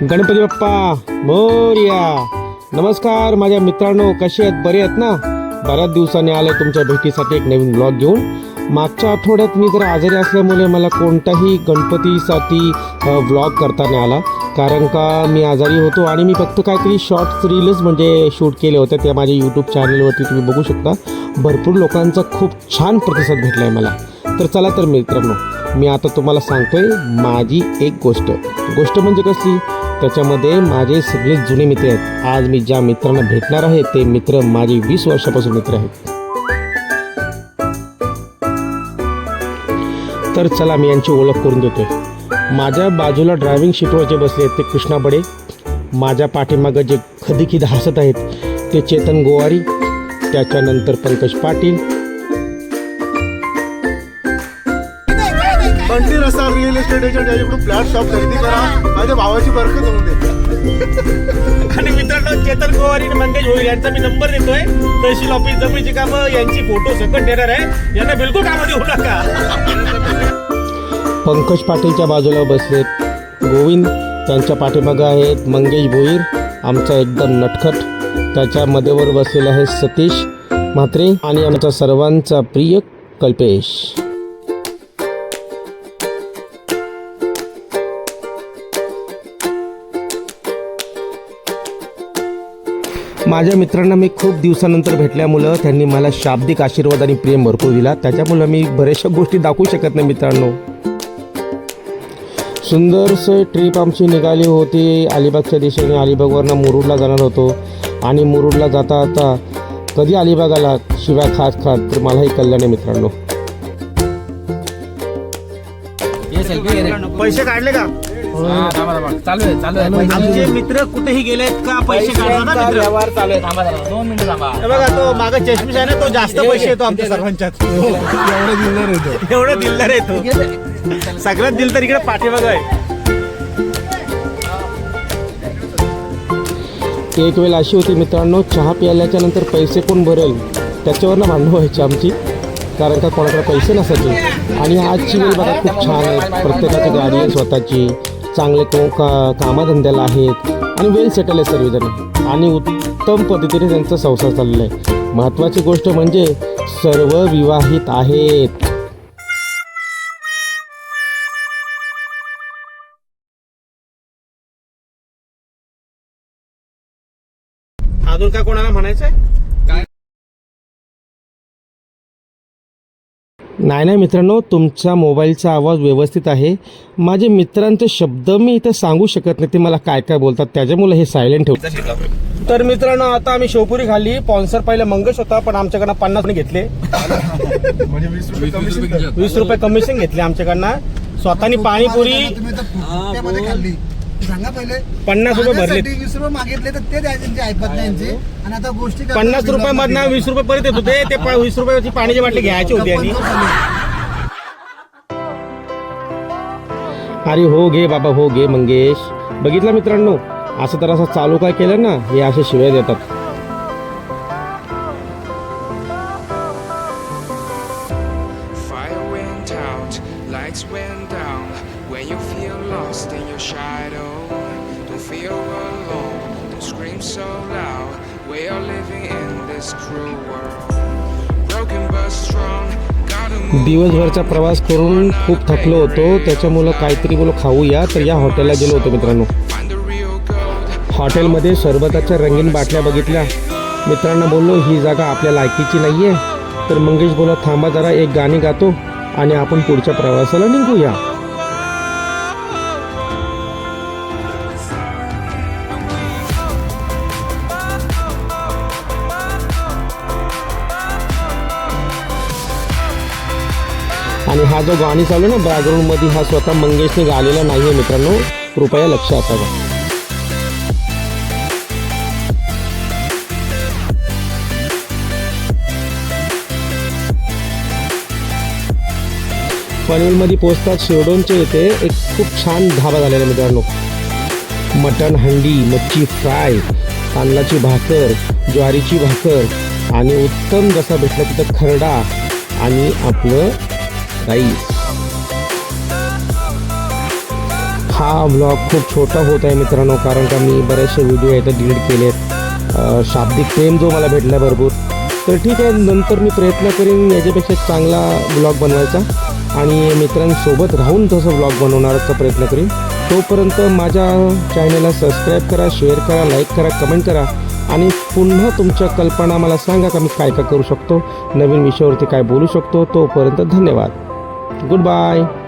गणपती बाप्पा मोर्या. नमस्कार माझ्या मित्रांनो कसे आहेत? बरे आहेत ना? बऱ्याच दिवसांनी आले तुमच्या भेटीसाठी एक नवीन ब्लॉग घेऊन. मागच्या आठवड्यात मी जरा आजारी असल्यामुळे मला कोणताही गणपतीसाठी ब्लॉग करता नाही आला. कारण का मी आजारी होतो आणि मी फक्त काहीतरी शॉर्ट्स रीलच म्हणजे शूट केले होते. त्या माझ्या यूट्यूब चॅनलवरती तुम्ही बघू शकता. भरपूर लोकांचा खूप छान प्रतिसाद भेटला आहे मला. तर चला तर मित्रांनो मी आता तुम्हाला सांगतोय माझी एक गोष्ट. गोष्ट म्हणजे कसली त्याच्यामध्ये माझे सगळे जुने मित्र आहेत. आज मी ज्या मित्रांना भेटणार आहे ते मित्र माझे वीस वर्षापासून मित्र आहेत. तर चला मी यांची ओळख करून देतोय. माझ्या बाजूला ड्रायव्हिंग सीटवर जे बसले आहेत ते कृष्णा बडे. माझ्या पाठीमागं जे खदीखिद हसत आहेत ते चेतन गोवारी. त्याच्यानंतर पंकज पाटील. बंटी रस्ता रिअल एस्टेट एजंट याच्याकडून फ्लॅट शॉप खरेदी करा. माझ्या भावाची बरकत होऊन दे. आणि मित्रांनो चेतन गोवारी आणि मंगेश भोईर यांचा मी नंबर देतोय. तहसील ऑफिस जमिनीची कामं यांची फोटो सकट देणार आहे. यांना बिलकुल कामं देऊ नका. पंकज पाटीलच्या बाजूला बसलेत गोविंद. त्यांच्या पाठीमागं आहेत मंगेश भोईर. आमचा एकदम नटखट. त्याच्या मध्येवर बसलेला आहे सतीश म्हात्रे आणि आमचा सर्वांचा प्रिय कल्पेश. माझ्या मित्रांना मी खूप दिवसानंतर भेटल्यामुळं त्यांनी मला शाब्दिक आशीर्वाद आणि प्रेम भरपूर दिला. त्याच्यामुळं मी बऱ्याचशा गोष्टी दाखवू शकत नाही मित्रांनो. सुंदरसं ट्रिप आमची निघाली होती. अलिबागच्या दिशेने अलिबागवरनं मुरुडला जाणार होतो. आणि मुरुडला जाता आता कधी अलिबाग आला? शिवाय खात खात तर मलाही कळलं नाही मित्रांनो. पैसे काढले का? चालू आहे चालू आहे आमचे मित्र कुठेही गेलेत का? पैसे काढला ना मित्र? व्यवहार चालू आहे. थांबा जरा दोन मिनिटं थांबा. हे बघा तो मागा चष्मीश आहे ना तो जास्त पैसे येतो आमच्या सर्वांच्यात. एवढं दिलदार आहे तो. सगळ्यात दिलदार इकडे पाठीमागं आहे. एक वेळ अशी होती मित्रांनो चहा प्यायल्याच्या नंतर पैसे कोण भरेल? त्याच्यावरनं भांडणं व्हायची आमची. कारण का कोणाकडे पैसे नसायचे. आणि आजची वेळ बघा खूप छान आहे. प्रत्येकाची गाडी आहे स्वतःची. चांगले को का कामाधंद्याला आहेत. आणि वेल सेटल आहे सर्वजण. आणि उत्तम पद्धतीने त्यांचा संसार चाललेला आहे. महत्त्वाची गोष्ट म्हणजे सर्व विवाहित आहेत. अजून काय कोणाला म्हणायचंय? नाही नाही मित्रांनो तुमचा मोबाईलचा आवाज व्यवस्थित आहे. माझे मित्रांचे शब्द मी इथं सांगू शकत नाही ते मला काय काय बोलतात त्याच्यामुळे हे सायलेंट ठेवतो तर मित्रांनो आता आम्ही शेवपुरी खाल्ली. स्पॉन्सर पहिले मंगेश होता पण आमच्याकडनं पन्नास घेतले. म्हणजे वीस रुपये कमिशन द्या. वीस रुपये कमिशन घेतले आमच्याकडनं. स्वतःनी पाणीपुरी. सांगा पहिले. पन्नास रुपये भरले पाण्यासाठी वीस रुपये मागितले तर ते द्यायचे त्यांचे ऐपत नाही यांचे. आणि आता गोष्टी करतात पन्नास रुपये मधनं वीस रुपये परत येत होते ते प- वीस रुपयाची पाण्याची बाटली घ्यायची होती आणि अरे हो घे बाबा हो घे मंगेश. बघितलं मित्रांनो? असं तर असं चालू काय केलं ना हे असे शिव्या देतात. Fire went out, lights went down. When you feel lost in your shadow, don't feel alone, don't scream so loud. We are living in this cruel world. Broken but strong. दिवसभरचा प्रवास करून खूप थकलो होतो त्याच्यामुळं काहीतरी बोलो खाऊया तर या हॉटेलला गेलो होतो मित्रांनो. हॉटेलमध्ये सरबताच्या रंगीन बाटल्या बघितल्या मित्रांना बोललो ही जागा आपल्या लायकीची नाही आहे तर मंगेश बोला थांबा जरा एक गाणी गातो आणि आपण पुढच्या प्रवासाला निघूया आणि हा जो गाणी चालू आहे ना बॅकग्राऊंडमध्ये हा स्वतः मंगेशने गालेला नाही आहे मित्रांनो. कृपया लक्ष असावं पनवेलमध्ये पोचतात शेवडोनच्या येथे एक खूप छान धाबा झालेला आहे मित्रांनो. मटण हंडी मच्छी फ्राय तांदळाची भाकर ज्वारीची भाकर आणि उत्तम जसा भेटला तिथं खरडा आणि आपलं राईस हा ब्लॉग खूप छोटा होत आहे मित्रांनो कारण का मी बरेचसे व्हिडिओ आहेत डिलीट केलेत. आहेत शाब्दिक प्रेम जो मला भेटला भरपूर. तर ठीक आहे नंतर मी प्रयत्न करीन याच्यापेक्षा चांगला ब्लॉग बनवायचा. आणि मित्रांसोबत राहून तसं ब्लॉग बनवण्याचा प्रयत्न करीन. तोपर्यंत माझ्या चॅनलला सबस्क्राईब करा शेअर करा लाईक करा कमेंट करा. आणि पुन्हा तुमच्या कल्पना मला सांगा का मी काय काय करू शकतो. नवीन विषयावरती काय बोलू शकतो. तोपर्यंत धन्यवाद. Good bye